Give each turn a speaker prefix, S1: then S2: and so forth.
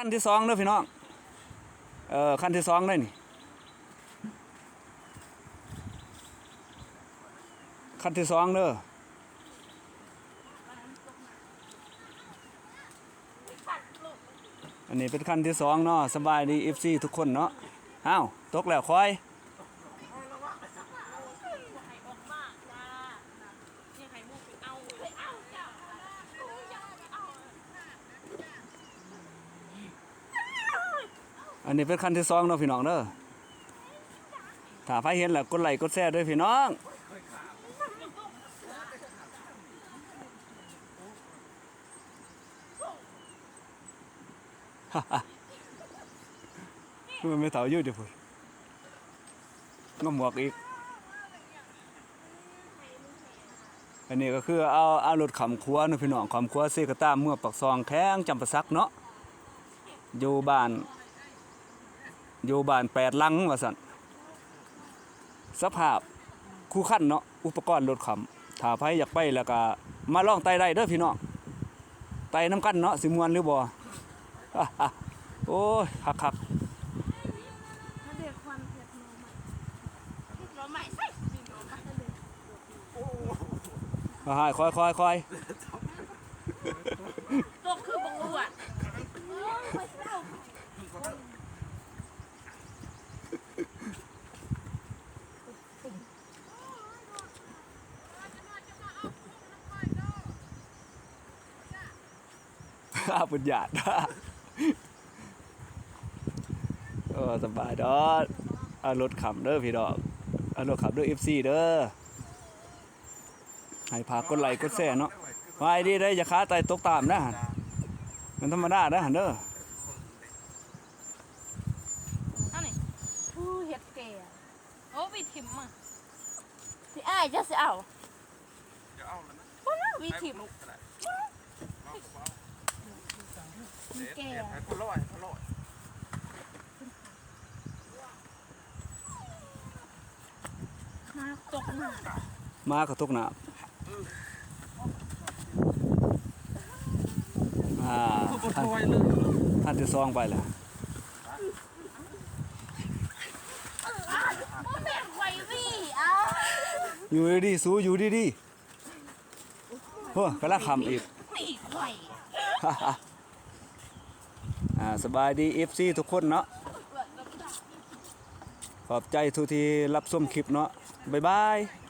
S1: ขั้นที่สองเด้อพี่น้อง เออขั้นที่สองเลยนี่ ขั้นที่สองเด้ออันนี้เป็นขั้นที่สองเนาะสบายดี FC ทุกคนเนาะอ้าวตกแล้วคอย
S2: ไข่ออกมากจ้าเนี่ยไข่มุกไปเอาไปเอาจ้าเอา
S1: อันนี้เป็นขั้นที่สองเนาะพี่น้องเด้อถ้าใครเห็นแล้วกดไลค์กดแชร์ด้วยพี่น้องมันไม่เต่ายืดเดี๋ยวพูดงอหมวกอีก อันนี้ก็คือเอาเอารถขำครัวนะพี่น้องขำครัวเซกระตามเมื่อปักซองแข้งจำปาสักเนาะอยู่บ้าน อยู่บ้านแปดลังว่าสันสภาพคู่ขั้นเนาะอุปกรณ์รถขำถ้าไผอยากไปแล้วก็มาลองไตได้เด้อพี่น้องไตน้ำกันเนาะสิมวนหรือบ่โอ้ยคักคัก
S2: ถ้าเด็กควันเผ็ดโนใหม่โนใหม่
S1: อยคอยคอย
S2: ตัวคือบังอวด
S1: อาบุญญาติเออสบายดอเอารถขับเด้อพี่ดอกเอารถขับเด้อ FC เด้อให้พากดไลค์กดแชร์เนาะไว้ดีได้อย่าค้าไตตกตามนะมันธรรมดานะเด้อ
S2: อันนี้ผู้เฮ็ดแก่โอ้วิถิมอะพี่อ้ายจะสิเอา
S3: จะเอาแล้วนะ
S2: บ่นะวิถิม
S3: ลูกอะไรเอาก็เอา
S2: แก่
S3: ให้คนร้อยให้คนร้อย
S2: มาตกหน้า
S1: มาก็ตกน้ำอ่า
S3: ก็
S1: ท่าน
S3: ถอยเลย
S1: ท่านที่ซองไปแหละ
S2: บ่แม่นไววี่อ้า
S1: อยู่ดีๆสู้อยู่ดีๆโอ้กำลังขำอีก
S2: นี่ไว
S1: อ่าสบายดี FC ทุกคนเนาะขอบใจทุกที่รับชมคลิปเนาะบ๊ายบาย